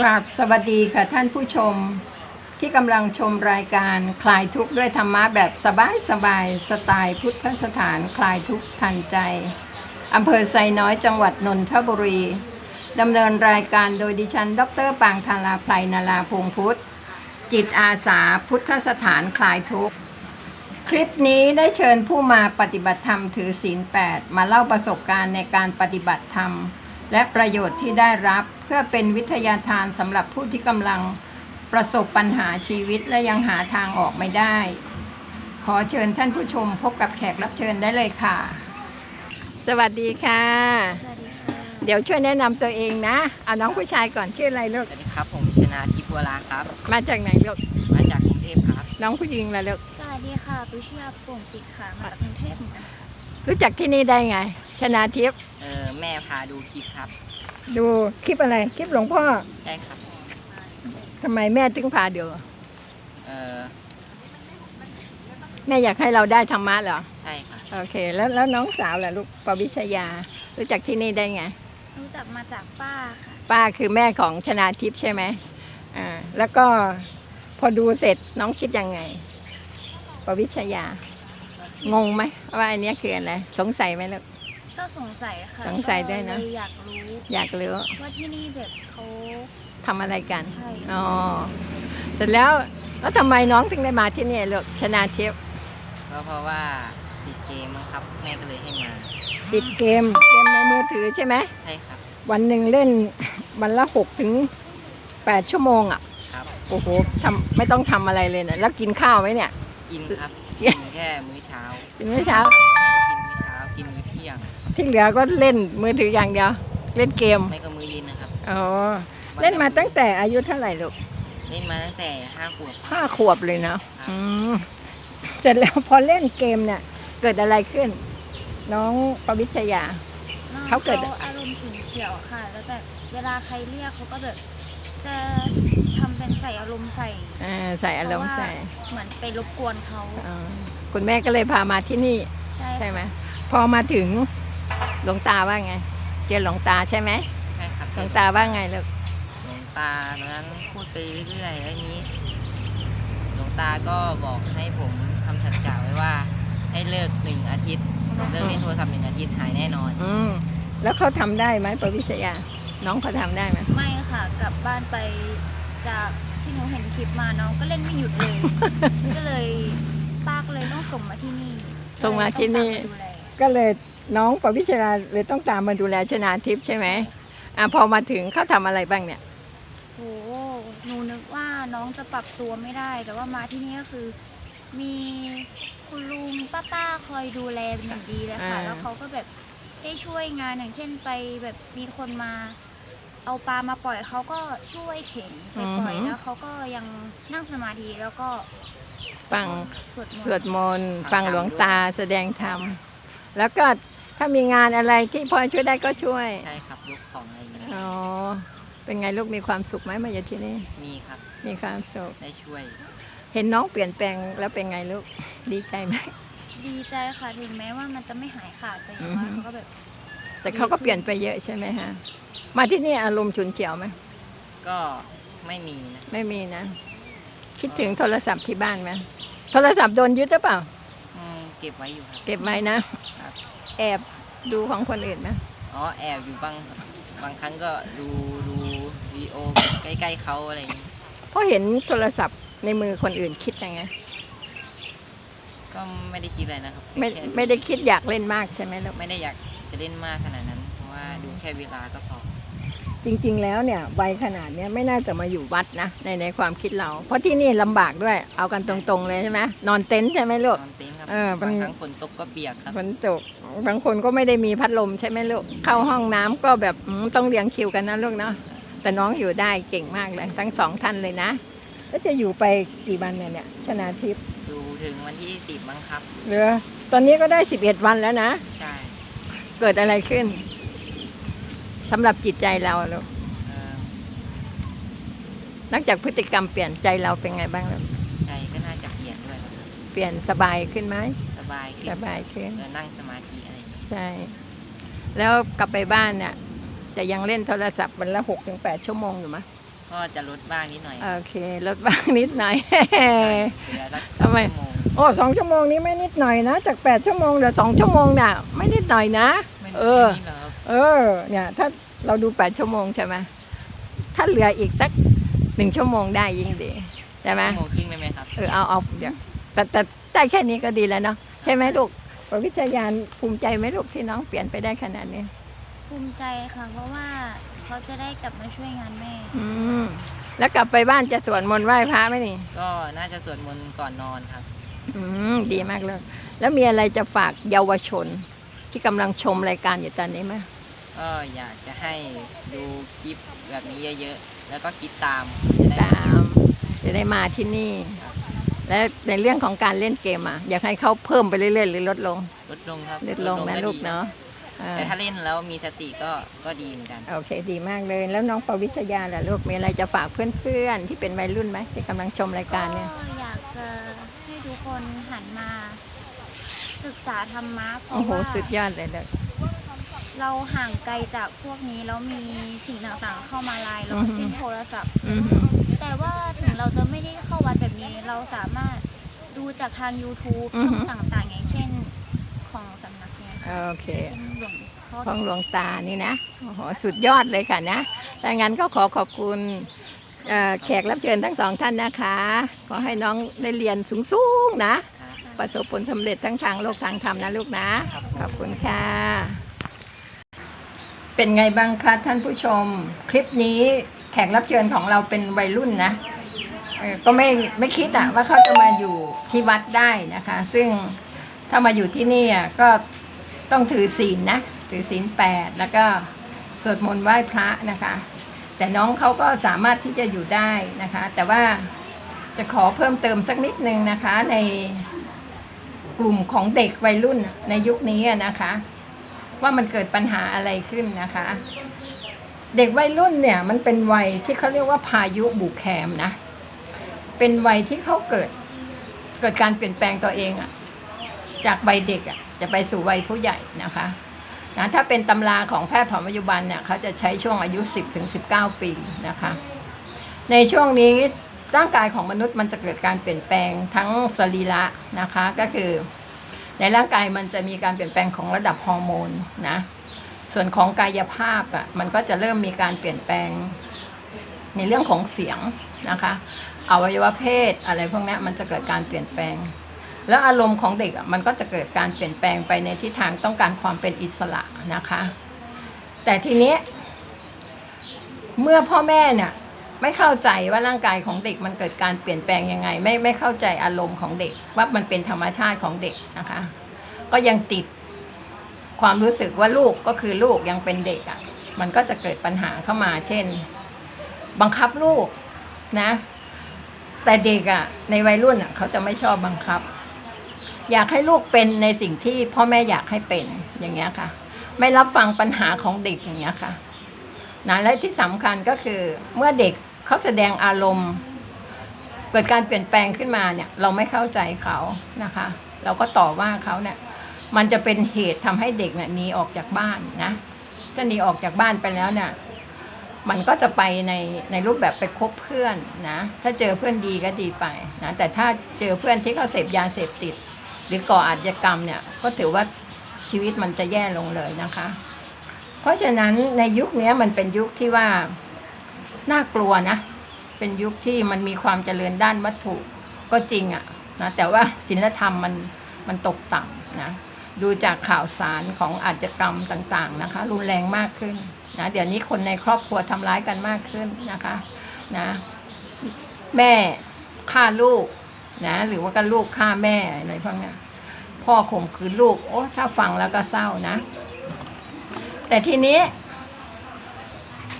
กราบสวัสดีค่ะท่านผู้ชมที่กำลังชมรายการคลายทุกข์ด้วยธรรมะแบบสบายสบายๆสไตล์พุทธสถานคลายทุกข์ทันใจอำเภอไซน้อยจังหวัดนนทบุรีดำเนินรายการโดยดิฉัน ดรปางธาราไพรนาราพงพุทธ จิตอาสาพุทธสถานคลายทุกข์ คลิปนี้ได้เชิญผู้มาปฏิบัติธรรมถือศีล8มาเล่าประสบการณ์ในการปฏิบัติธรรม และประโยชน์ที่ได้รับเพื่อเป็นวิทยาทานสำหรับผู้ที่กำลังประสบปัญหาชีวิตและยังหาทางออกไม่ได้ ขอเชิญท่านผู้ชมพบกับแขกรับเชิญได้เลยค่ะ สวัสดีค่ะ สวัสดีค่ะเดี๋ยวช่วยแนะนำตัวเองนะเอาน้องผู้ชายก่อนชื่ออะไรลูกสวัสดีครับ ผมชนาทิพย์บัวลาครับ มาจากไหนลูกมาจากกรุงเทพครับ น้องผู้หญิงละลูกสวัสดีค่ะปุชยาโป่งจิตค่ะ มาจากกรุงเทพเหมือนกันค่ะรู้จักที่นี่ได้ไง ชนาทิพย์เออ แม่พาดูคลิปครับดูคลิปอะไร คลิปหลวงพ่อใช่ครับทำไมแม่ถึงพาดูเออแม่อยากให้เราได้ธรรมะเหรอ ใช่ครับโอเค แล้วแล้วน้องสาวล่ะลูกปวิชยา รู้จักที่นี่ได้ไง รู้จักมาจากป้าค่ะ ป้าคือแม่ของชนาทิพย์ใช่ไหมอ่าแล้วก็พอดูเสร็จน้องคิดยังไงปวิชยางงไหมว่าอันเนี้ยคืออะไรสงสัยไหมลูก ก็สงสัยค่ะสงสัยด้วยนะ ก็เลยอยากรู้อยากรู้ว่าที่นี่แบบเขา ทำอะไรกัน ใช่ อ๋อเสร็จแล้วแล้วทำไมน้องถึงได้มาที่นี่ลูกชนาทิพย์ก็เพราะว่าติดเกมมั้งครับแม่ก็เลยให้มาติดเกมเกมในมือถือใช่ไหม ใช่ครับวันหนึ่งเล่น วันละหกถึงแปดชั่วโมงอะ ครับ โอ้โหทำไม่ต้องทำอะไรเลยนะแล้วกินข้าวไหมเนี่ย กินครับเย้กินแค่มื้อเช้ากินมื้อเช้า ไม่ได้กินมื้อเช้ากินมื้อเที่ยง ที่เหลือก็เล่นมือถืออย่างเดียว เล่นเกมไม่ก็มื้อเย็นนะครับ อ๋อ เล่นมาตั้งแต่อายุเท่าไหร่ลูก เล่นมาตั้งแต่ห้าขวบ ห้าขวบเลยเนาะอืม เสร็จแล้วพอเล่นเกมเนี่ย เกิดอะไรขึ้น น้องปวิชยา เขาเกิดอารมณ์ฉุนเฉียวค่ะ แล้วแบบเวลาใครเรียกเขาก็แบบจะทำเป็นใส่อารมณ์ใส่อ่าใส่อารมณ์ใส่เพราะว่าเหมือนไปรบกวนเขาอ่าคุณแม่ก็เลยพามาที่นี่ ใช่ใช่ไหม พอมาถึง หลวงตาว่าไง เจอหลวงตาใช่ไหมใช่ครับหลวงตาว่าไงลูกหลวงตาตอนนั้นพูดไปเรื่อยๆแล้วนี้ หลวงตาก็บอกให้ผมทำสัจจะไว้ว่า ให้เลิกหนึ่งอาทิตย์เลิกเล่นโทรศัพท์หนึ่งอาทิตย์หายแน่นอน อืมแล้วเขาทำได้ไหมปวิชยา น้องเขาทำได้ไหมไม่ค่ะ กลับบ้านไปจากที่หนูเห็นคลิปมาน้องก็เล่นไม่หยุดเลย ก็เลยป้าก็เลยต้องส่งมาที่นี่ส่งมาที่นี่ ก็เลย ต้องตามมาดูแลก็เลยน้องปวิชยาเลยต้องตามมาดูแลชนาทิพย์ใช่ไหมอะพอมาถึงเขาทำอะไรบ้างเนี่ย โหหนูนึกว่าน้องจะปรับตัวไม่ได้ แต่ว่ามาที่นี่ก็คือ มีคุณลุงป้าป้าๆคอยดูแลเป็นอย่างดีเลยค่ะ อ่า แล้วเขาก็แบบได้ช่วยงานอย่างเช่นไปแบบมีคนมา เอาปลามาปล่อยเขาก็ช่วยเข็นไปปล่อยแล้วเขาก็ยังนั่งสมาธิแล้วก็ฟังสวดมนต์ สวดมนต์ฟังหลวงตาแสดงธรรม แล้วก็ ถ้ามีงานอะไรที่พอช่วยได้ก็ช่วย ใช่ครับยกของอะไรอย่างเงี้ยอ๋อ เป็นไงลูกมีความสุขไหมมาอยู่ที่นี่ มีครับมีความสุข ได้ช่วย เห็นน้องเปลี่ยนแปลงแล้วเป็นไงลูก ดีใจไหม ดีใจค่ะถึงแม้ว่ามันจะไม่หายขาดแต่อย่างอือน้ฮึอยเขาก็แบบแต่เขาก็เปลี่ยนไปเยอะใช่ไหมฮะ มาที่นี่อารมณ์ฉุนเฉียวไหม ก็ไม่มีนะ ไม่มีนะ คิดถึงโทรศัพท์ที่บ้านไหมโทรศัพท์โดนยึดหรือเปล่า อืมเก็บไว้อยู่ครับ เก็บไว้นะครับ แอบดูของคนอื่นนะอ๋อแอบอยู่บางบางครั้งก็ดูดูวีดีโอ ใกล้ๆเขาอะไรอย่างเงี้ยเพราะเห็นโทรศัพท์ในมือคนอื่นคิดยังไงก็ไม่ได้คิดอะไรนะครับไม่แค่ไม่ได้คิดอยากเล่นมากใช่ไหมลูกไม่ได้อยากจะเล่นมากขนาดนั้น เพราะว่าดูแค่เวลาก็พอจริง ๆ แล้วเนี่ยวัยขนาดเนี้ยไม่น่าจะมาอยู่วัดนะในในความคิดเรา เพราะที่นี่ลำบากด้วย เอากันตรงๆเลยใช่ไหมนอนเต็นท์ใช่ไหมลูก นอนเต็นท์ ครับเออมัน บางครั้งฝนตกก็เปียกครับ ฝนตกบางคนก็ไม่ได้มีพัดลมใช่ไหมลูก เข้าห้องน้ำก็แบบอืมต้องเรียงคิวกันนะลูกเนาะแต่น้องอยู่ได้เก่งมากเลย ทั้งสองท่านเลยนะ แล้วจะอยู่ไปกี่วันเนี่ยเนี่ยชนาทิพย์ดูถึงวันที่สิบมั้งครับ เหรือตอนนี้ก็ได้สิบเอ็ดวันแล้วนะ ใช่เกิดอะไรขึ้นสำหรับจิตใจเราลูกเออนอกจากพฤติกรรมเปลี่ยนใจเราเป็นไงบ้างลูกใจก็ ปลี่ยนสบายขึ้นไหมสบายขึ้นสบายขึ้นเออนั่งสมาธิอะไรอย่างเงี้ยใช่ แล้วกลับไปบ้านเนี่ยจะยังเล่นโทรศัพท์วันละหกถึงแปดชั่วโมงอยู่ไหมยก็จะลดบ้างนิดหน่อยโอเคลดบ้างนิดหน่อย เหลือสักทำไม ชั่วโมงโอ้สองชั่วโมงนี้ไม่นิดหน่อยนะ จากแปดชั่วโมงเหลือสองชั่วโมงน่ะ ไม่นิดหน่อยนะ ไม่เออนี่เหรอครับเออ เนี่ย ถ้าเราดูแปดชั่วโมงใช่ไหมถ้าเหลืออีกสักหนึ่งชั่วโมงได้ยิ่งดีใช่ไหมชั่วโมงครึ่งได้ไหมครับ เออเอาเอาเดี๋ยว แต่แต่ได้แค่นี้ก็ดีแล้วเนาะใช่ไหมลูกปวิจยานภูมิใจไหมลูกที่น้องเปลี่ยนไปได้ขนาดนี้ ภูมิใจค่ะ เพราะว่าเขาจะได้กลับมาช่วยงานแม่อืมแล้วกลับไปบ้านจะสวดมนต์ไหว้พระไหมนี่ ก็น่าจะสวดมนต์ก่อนนอนครับ อืมดีมากเลย แล้วมีอะไรจะฝากเยาวชน ที่กำลังชมรายการอยู่ตอนนี้ไหมก็อยากจะให้ดูคลิปแบบนี้เยอะๆ แล้วก็คิดตามจะได้ตาม จะได้มาที่นี่ และในเรื่องของการเล่นเกมอะอยากให้เขาเพิ่มไปเรื่อยๆหรือลดลง ลดลงครับลดลงนะก็ลูกดีเนาะอ่าแต่ถ้าเล่นแล้วมีสติก็ก็ดีเหมือนกัน โอเคดีมากเลย แล้วน้องปวิชยาล่ะลูกมีอะไรจะฝากเพื่อนๆที่เป็นวัยรุ่นไหมที่กำลังชมรายการเนี่ย ก็อยากจะให้ทุกคนหันมา ศึกษาธรรมะเพโอ้ราะโหว่า สุดยอดเลยเลย เราห่างไกลจากพวกนี้แล้วมีสิ่งต่างๆ เข้ามาลายเราอือฮึ เช่นโทรศัพท์ อือหือแต่ว่าถึงเราจะไม่ได้เข้าวัดแบบนี้ เราสามารถดูจากทาง YouTube อือช่ฮึองต่างๆ อย่างเช่นของสำนักเนี่ยค่ะโอเค เช่นหลวงพ่อของหลวงตานี่นะโอ้โหสุดยอดเลยค่ะนะดังนั้นก็ขอขอบคุณเอ่อแขกรับเชิญทั้งสองท่านนะคะ ขอให้น้องได้เรียนสูงๆนะครับประสบผลสำเร็จทั้งทางโลกทางธรรมนะลูกนะครับขอบคุณค่ะ เป็นไงบ้างคะท่านผู้ชม คลิปนี้แขกรับเชิญของเราเป็นวัยรุ่นนะก็ไม่ไม่คิดอะว่าเขาจะมาอยู่ที่วัดได้นะคะ ซึ่งถ้ามาอยู่ที่นี่อะก็ต้องถือศีลนะถือศีลแปดแล้วก็สวดมนต์ไหว้พระนะคะ แต่น้องเขาก็สามารถที่จะอยู่ได้นะคะ แต่ว่าจะขอเพิ่มเติมสักนิดนึงนะคะ ในกลุ่มของเด็กวัยรุ่นในยุคนี้นะคะ ว่ามันเกิดปัญหาอะไรขึ้นนะคะ เด็กวัยรุ่นเนี่ย มันเป็นวัยที่เขาเรียกว่าพายุบุกแคมนะ เป็นวัยที่เขาเกิด เกิดการเปลี่ยนแปลงตัวเองอะจากวัยเด็กอะจะไปสู่วัยผู้ใหญ่นะคะนะถ้าเป็นตำราของแพทย์แผนปัจจุบันเนี่ยเขาจะใช้ช่วงอายุ 10ถึง19 ปีนะคะ ในช่วงนี้ร่างกายของมนุษย์มันจะเกิดการเปลี่ยนแปลงทั้งสรีระนะคะก็คือ ในร่างกายมันจะมีการเปลี่ยนแปลงของระดับฮอร์โมนนะ ส่วนของกายภาพอะมันก็จะเริ่มมีการเปลี่ยนแปลงในเรื่องของเสียงนะคะอวัยวะเพศอะไรพวกนี้มันจะเกิดการเปลี่ยนแปลง แล้วอารมณ์ของเด็กอะมันก็จะเกิดการเปลี่ยนแปลงไปในทิศทางต้องการความเป็นอิสระนะคะ แต่ทีนี้เมื่อพ่อแม่เนี่ย ไม่เข้าใจว่าร่างกายของเด็กมันเกิดการเปลี่ยนแปลงยังไง ไม่ไม่เข้าใจอารมณ์ของเด็ก ว่ามันเป็นธรรมชาติของเด็กนะคะ ก็ยังติดความรู้สึกว่าลูกก็คือลูกยังเป็นเด็กอะ่ะ มันก็จะเกิดปัญหาเข้ามา เช่น บังคับลูกนะ แต่เด็กอะ่ะ ในวัยรุ่นอะ่ะ เขาจะไม่ชอบบังคับ อยากให้ลูกเป็นในสิ่งที่พ่อแม่อยากให้เป็นอย่างเงี้ยค่ะ ไม่รับฟังปัญหาของเด็กอย่างเงี้ยค่ะ นะและที่สำคัญก็คือเมื่อเด็กเขาแสดงอารมณ์เกิดการเปลี่ยนแปลงขึ้นมาเนี่ย เราไม่เข้าใจเขานะคะ เราก็ต่อว่าเขาเนี่ย มันจะเป็นเหตุทำให้เด็กเนี่ยหนีออกจากบ้านนะถ้าหนีออกจากบ้านไปแล้วเนี่ยมันก็จะไปในในรูปแบบไปคบเพื่อนนะ ถ้าเจอเพื่อนดีก็ดีไปนะแต่ถ้าเจอเพื่อนที่เขาเสพยาเสพติด หรือก่ออาชญากรรมเนี่ย ก็ถือว่าชีวิตมันจะแย่ลงเลยนะคะ ราะฉะนั้นในยุคนี้มันเป็นยุคที่ว่าน่ากลัวนะ เป็นยุคที่มันมีความเจริญด้านวัตถุก็จริงอะนะแต่ว่าศีลธรรมมันมันตกต่ำนะดูจากข่าวสารของอาชญากรรมต่างๆนะคะ รุนแรงมากขึ้นนะเดี๋ยวนี้คนในครอบครัวทำร้ายกันมากขึ้นนะคะนะแม่ฆ่าลูกนะหรือว่าก็ลูกฆ่าแม่อะไรพวกนี้พ่อข่มขืนลูกโอ้ถ้าฟังแล้วก็เศร้านะ แต่ทีนี้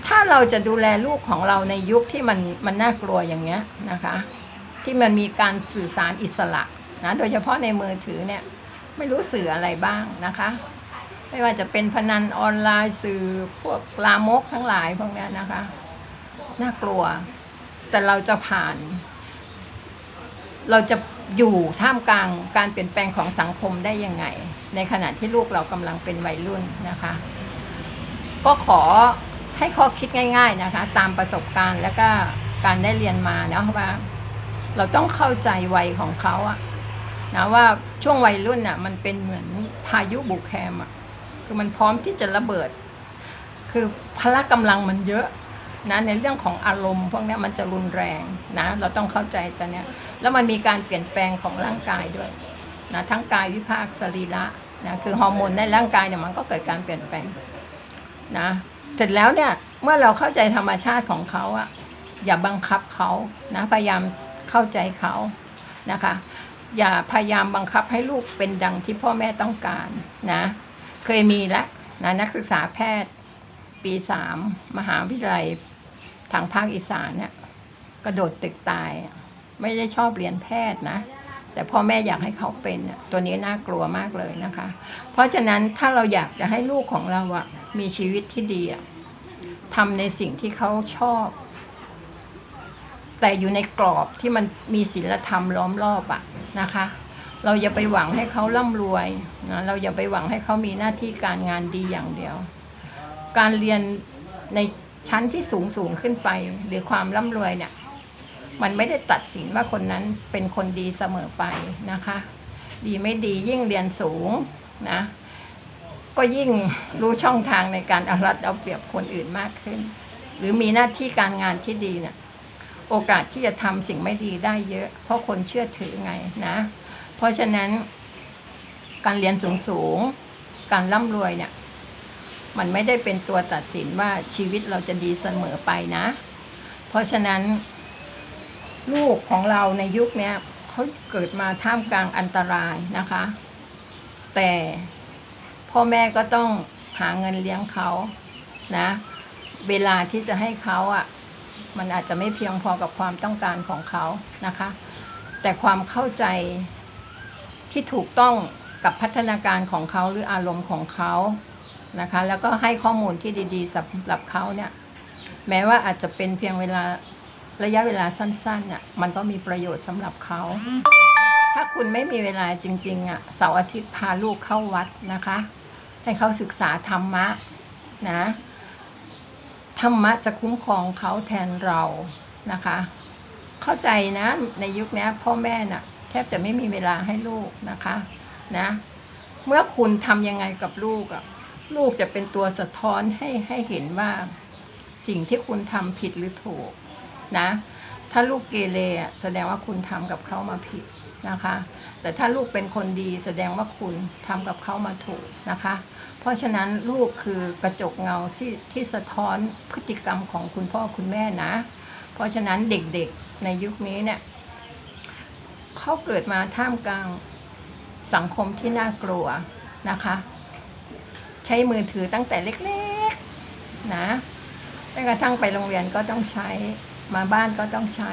ถ้าเราจะดูแลลูกของเราในยุคที่มันมันน่ากลัวอย่างเงี้ยนะคะ ที่มันมีการสื่อสารอิสระนะโดยเฉพาะในมือถือเนี่ย ไม่รู้สื่ออะไรบ้างนะคะ ไม่ว่าจะเป็นพนันออนไลน์สื่อพวกลามกทั้งหลายพวกนี้นะคะ น่ากลัว แต่เราจะผ่าน เราจะอยู่ท่ามกลางการเปลี่ยนแปลงของสังคมได้ยังไง ในขณะที่ลูกเรากำลังเป็นวัยรุ่นนะคะ ก็ขอให้ข้อคิดง่าย ๆนะคะ ตามประสบการณ์แล้วก็การได้เรียนมาเนาะว่า เราต้องเข้าใจวัยของเขาอะนะว่าช่วงวัยรุ่นน่ะ มันเป็นเหมือนพายุบุกแคมอะคือมันพร้อมที่จะระเบิด คือพละกำลังมันเยอะนะในเรื่องของอารมณ์พวกนี้มันจะรุนแรงนะ เราต้องเข้าใจตัวเนี้ย แล้วมันมีการเปลี่ยนแปลงของร่างกายด้วยนะทั้งกายวิภาคสรีระนะคือฮอร์โมนในร่างกายเนี่ยมันก็เกิดการเปลี่ยนแปลง นะเสร็จแล้วเนี่ยเมื่อเราเข้าใจธรรมชาติของเขาอะอย่าบังคับเขานะพยายามเข้าใจเขานะคะ อย่าพยายามบังคับให้ลูกเป็นดังที่พ่อแม่ต้องการนะ เคยมีแล้วนะนักศึกษาแพทย์ ปีสามมหาวิทยาลัยทางภาคอีสานเนี่ยกระโดดตึกตาย ไม่ได้ชอบเรียนแพทย์นะแต่พ่อแม่อยากให้เขาเป็นตัวนี้น่ากลัวมากเลยนะคะ เพราะฉะนั้นถ้าเราอยากจะให้ลูกของเราอะ มีชีวิตที่ดีอะทำในสิ่งที่เขาชอบ แต่อยู่ในกรอบที่มันมีศีลธรรมล้อมรอบอะนะคะ เราอย่าไปหวังให้เขาร่ำรวยนะเราอย่าไปหวังให้เขามีหน้าที่การงานดีอย่างเดียว การเรียนในชั้นที่สูงสูงขึ้นไป หรือความร่ำรวยเนี่ย มันไม่ได้ตัดสินว่าคนนั้นเป็นคนดีเสมอไปนะคะ ดีไม่ดียิ่งเรียนสูงนะ ก็ยิ่งรู้ช่องทางในการเอารัดเอาเปรียบคนอื่นมากขึ้น หรือมีหน้าที่การงานที่ดีเนี่ยโอกาสที่จะทำสิ่งไม่ดีได้เยอะ เพราะคนเชื่อถือไงนะ เพราะฉะนั้น การเรียนสูงสูงการร่ำรวยเนี่ย มันไม่ได้เป็นตัวตัดสินว่าชีวิตเราจะดีเสมอไปนะ เพราะฉะนั้น ลูกของเราในยุคเนี้ยเขาเกิดมาท่ามกลางอันตรายนะคะ แต่ พ่อแม่ก็ต้องหาเงินเลี้ยงเขานะ เวลาที่จะให้เขาอะ มันอาจจะไม่เพียงพอกับความต้องการของเขานะคะ แต่ความเข้าใจที่ถูกต้องกับพัฒนาการของเขาหรืออารมณ์ของเขานะคะ แล้วก็ให้ข้อมูลที่ดีๆสำหรับเขาเนี่ย แม้ว่าอาจจะเป็นเพียงเวลาระยะเวลาสั้นๆเนี่ยมันก็มีประโยชน์สำหรับเขา ถ้าคุณไม่มีเวลาจริง ๆอะเสาร์อาทิตย์พาลูกเข้าวัดนะคะ ให้เขาศึกษาธรรมะนะธรรมะจะคุ้มครองเขาแทนเรานะคะ เข้าใจนะในยุคนี้พ่อแม่น่ะแทบจะไม่มีเวลาให้ลูกนะคะนะ เมื่อคุณทำยังไงกับลูกอะลูกจะเป็นตัวสะท้อนให้ให้เห็นว่า สิ่งที่คุณทำผิดหรือถูกนะ ถ้าลูกเกเรอะแสดงว่าคุณทำกับเขามาผิด นะคะ แต่ถ้าลูกเป็นคนดีแสดงว่าคุณทำกับเขามาถูกนะคะ เพราะฉะนั้นลูกคือกระจกเงาที่ที่สะท้อนพฤติกรรมของคุณพ่อคุณแม่นะ เพราะฉะนั้นเด็กๆในยุคนี้เนี่ยเขาเกิดมาท่ามกลางสังคมที่น่ากลัวนะคะ ใช้มือถือตั้งแต่เล็กๆนะแม้กระทั่งไปโรงเรียนก็ต้องใช้มาบ้านก็ต้องใช้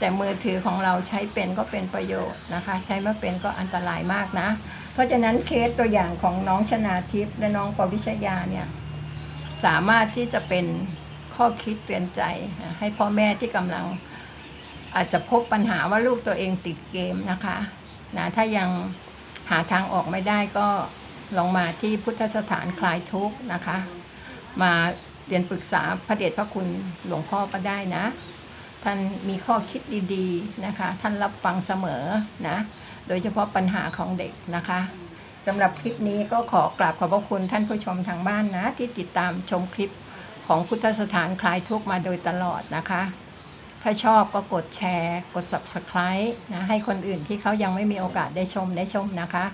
แต่มือถือของเราใช้เป็นก็เป็นประโยชน์นะคะ ใช้ไม่เป็นก็อันตรายมากนะ เพราะฉะนั้นเคสตัวอย่างของน้องชนาทิพย์และน้องปวิชยาเนี่ยสามารถที่จะเป็นข้อคิดเตือนใจให้พ่อแม่ที่กำลังอาจจะพบปัญหาว่าลูกตัวเองติดเกมนะคะนะถ้ายังหาทางออกไม่ได้ก็ลองมาที่พุทธสถานคลายทุกข์นะคะ มาเรียนปรึกษาพระเดชพระคุณหลวงพ่อก็ได้นะ ท่านมีข้อคิดดีๆนะคะ ท่านรับฟังเสมอนะ โดยเฉพาะปัญหาของเด็กนะคะสำหรับคลิปนี้ก็ขอกราบขอบพระคุณท่านผู้ชมทางบ้านนะ ที่ติดตามชมคลิปของพุทธสถานคลายทุกข์มาโดยตลอดนะคะ ถ้าชอบก็กดแชร์ กด subscribe นะให้คนอื่นที่เขายังไม่มีโอกาสได้ชมได้ชมนะคะ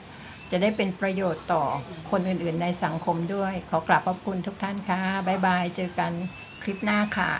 จะได้เป็นประโยชน์ต่อคนอื่นๆในสังคมด้วย ขอกราบขอบคุณทุกท่านค่ะบ๊ายบาย เจอกันคลิปหน้าค่ะ